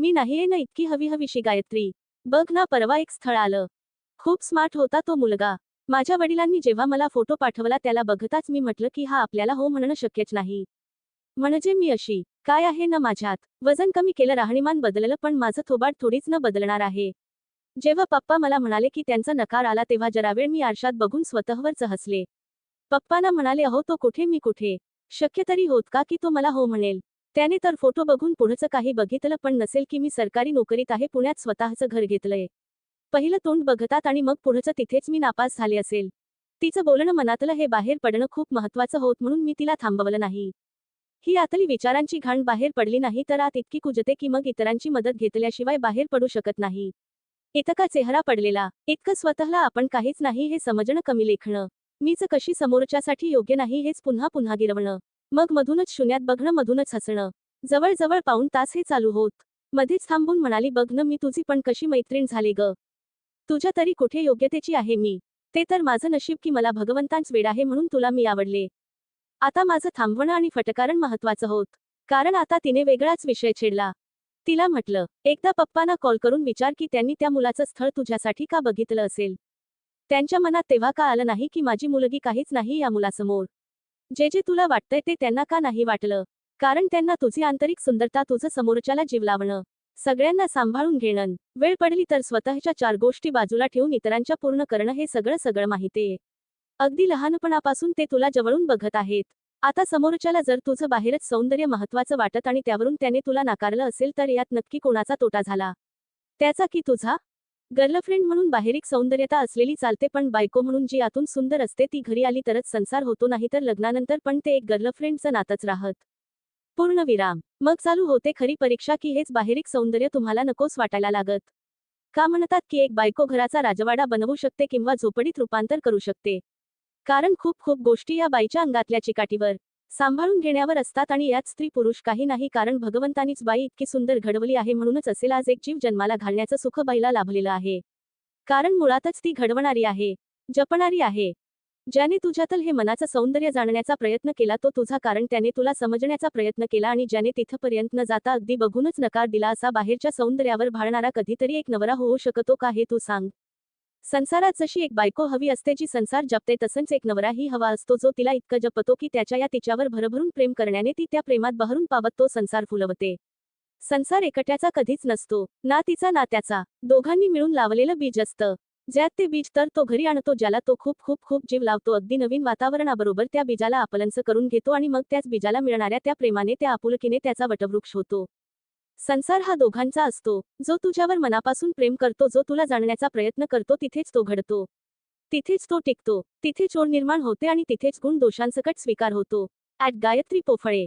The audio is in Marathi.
मी नाहीये ना इतकी हवी हवीशी गायत्री. बघ ना परवा एक स्थळ आलं. खूप स्मार्ट होता तो मुलगा. माझ्या वडिलांनी जेव्हा मला फोटो पाठवला त्याला बघताच मी म्हटलं की हा आपल्याला हो म्हणणं शक्यच नाही. म्हणजे मी अशी काय आहे ना माझ्यात? वजन कमी केलं राहणीमान बदललं पण माझं थोबाड थोडीच न बदलणार आहे. जेव्हा पप्पा मला म्हणाले की त्यांचा नकार आला तेव्हा जरा वेळ मी आरशात बघून स्वतःवरच हसले पप्पाना म्हणाले अहो तो कुठे मी कुठे? शक्य तरी होत का की तो मला हो म्हणेल? त्याने तर फोटो बघून पुढचं काही बघितलं पण नसेल की मी सरकारी नोकरीत आहे पुण्यात स्वतःचं घर घेतलंय. पहिलं तोंड बघतात आणि मग पुढचं तिथेच मी नापास झाले असेल. तिचं बोलणं मनातलं हे बाहेर पडणं खूप महत्वाचं होत म्हणून मी तिला थांबवलं नाही. ही आतली विचारांची घाण बाहेर पडली नाही तर आत इतकी कुजते की मग इतरांची मदत घेतल्याशिवाय बाहेर पडू शकत नाही. इतका चेहरा पडलेला इतकं स्वतःला आपण काहीच नाही हे समजणं कमी लेखणं. मीच कशी समोरच्यासाठी योग्य नाही हेच पुन्हा पुन्हा गिरवणं. मग मधूनच शून्यात बघणं मधूनच हसणं. जवळजवळ जवळ पाऊण तास हे चालू होत. मध्येच थांबून म्हणाली बघ मी तुझी पण कशी मैत्रीण झाली ग. तुझ्या तरी कुठे योग्यतेची आहे मी? ते तर माझं नशीब की मला भगवंतांच वेळ आहे म्हणून तुला मी आवडले. आता माझं थांबवणं आणि फटकारण महत्वाचं होत. कारण आता तिने वेगळाच विषय छेडला. तिला म्हटलं एकदा पप्पांना कॉल करून विचार की त्यांनी त्या मुलाचं स्थळ तुझ्यासाठी का बघितलं असेल? त्यांच्या मनात तेव्हा का आलं नाही की माझी मुलगी काहीच नाही या मुलासमोर? जे जे तुला वाटतंय ते त्यांना का नाही वाटलं? कारण त्यांना तुझी आंतरिक सुंदरता तुझं समोरच्याला जीव लावणं सगळ्यांना सांभाळून घेणं वेळ पडली तर स्वतःच्या चार गोष्टी बाजूला ठेवून इतरांच्या पूर्ण करणं हे सगळं सगळं माहितीये. अगदी लहानपणापासून ते तुला जवळून बघत आहेत. आता समोरच्याला जर तुझं बाहेरच सौंदर्य महत्वाचं वाटत आणि त्यावरून त्याने तुला नाकारलं असेल तर यात नक्की कोणाचा तोटा झाला? त्याचा की तुझा? गर्लफ्रेंड म्हणून बाहेरिक सौंदर्यता असलेली चालते पण बायको म्हणून जी आतून सुंदर असते ती घरी आली तरच संसार होतो नाही तर लग्नानंतर पण ते एक गर्लफ्रेंडचं नातच राहत. पूर्ण विराम. मग चालू होते खरी परीक्षा की हेच बाहेरिक सौंदर्य तुम्हाला नकोस वाटायला लागत. का म्हणतात की एक बायको घराचा राजवाडा बनवू शकते किंवा झोपडीत रूपांतर करू शकते? कारण खूप खूप गोष्टी या बाईच्या अंगातल्या चिकाटीवर. सांभाळून घेण्यावर असतात आणि यात स्त्री पुरुष काही नाही कारण भगवंतानीच बाई इतकी सुंदर घडवली आहे म्हणूनच असेल आज एक जीव जन्माला घालण्याचं सुख बाईला लाभलेलं आहे. कारण मुळातच ती घडवणारी आहे जपणारी आहे. ज्याने तुझ्यातल हे मनाचं सौंदर्य जाणण्याचा प्रयत्न केला तो तुझा कारण त्याने तुला समजण्याचा प्रयत्न केला आणि ज्याने तिथपर्यंत न जाता अगदी बघूनच नकार दिला असा बाहेरच्या सौंदर्यावर भाळणारा कधीतरी एक नवरा होऊ शकतो का हे तू सांग. संसारात जशी एक बायको हवी असते जी संसार जपते तसंच एक नवराही हवा असतो जो तिला इतकं जपतो की त्याच्या या तिच्यावर भरभरून प्रेम करण्याने ती त्या प्रेमात बहरून पावत तो संसार फुलवते. संसार एकट्याचा कधीच नसतो ना तिचा ना त्याचा. दोघांनी मिळून लावलेलं बीज असतं. ज्यात ते बीज तर तो घरी आणतो ज्याला तो खूप खूप खूप जीव लावतो. अगदी नवीन वातावरणाबरोबर त्या बीजाला आपलंच करून घेतो आणि मग त्याच बीजाला मिळणाऱ्या त्या प्रेमाने त्या आपुलकीने त्याचा वटवृक्ष होतो. संसार हा दोघांचा असतो. जो तुझ्यावर मनापासून प्रेम करतो जो तुला जाणण्याचा प्रयत्न करतो तिथेच तो घडतो. तिथेच तो टिकतो. तिथे चोर निर्माण होते आणि तिथेच गुण दोषांसकट स्वीकार होतो. ऍट गायत्री पोफळे.